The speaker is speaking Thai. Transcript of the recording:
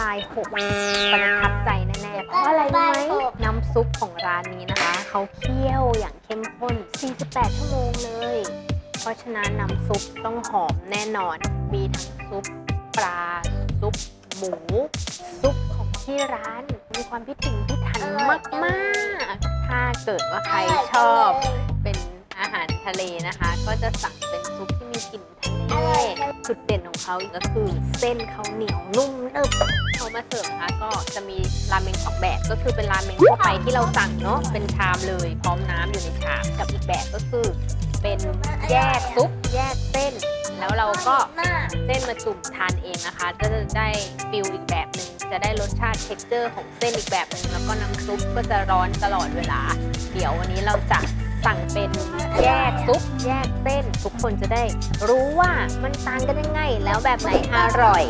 ลายหกประทับใจแน่ๆ เพราะอะไรรู้ไหมน้ำซุปของร้านนี้นะคะ เขาเคี่ยวอย่างเข้มข้น 48 ชั่วโมงเลย เพราะฉะนั้นน้ำซุปต้องหอมแน่นอน มีทั้งซุปปลา ซุปหมู ซุปของที่ร้าน มีความพิถีพิถันมากๆ ถ้าเกิดว่าใครชอบเป็นอาหารทะเลนะคะ ก็จะสั่งเป็นซุปที่มีกลิ่นทะเลจุดเด่นของเขาอีกก็คือเส้นเขาเหนียวนุ่มนึบ มาเสิร์ฟนะคะ ก็จะมีราเมงสองแบบก็คือเป็นราเมงทั่วไปที่เราสั่งเนาะเป็นชามเลยพร้อมน้ำอยู่ในชามกับอีกแบบก็คือ เป็นแยกซุปแยกเส้น แล้วเราก็เส้นมาจุ่มทานเองนะคะ ก็จะได้ฟิลอีกแบบหนึ่งจะได้รสชาติเท็กเจอร์ของเส้นอีกแบบหนึ่งแล้วก็น้ำซุปก็จะร้อนตลอดเวลา เดี๋ยววันนี้เราจะสั่งเป็นแยกซุปแยกเส้น ทุกคนจะได้รู้ว่ามันต่างกันยังไง แล้วแบบไหนอร่อย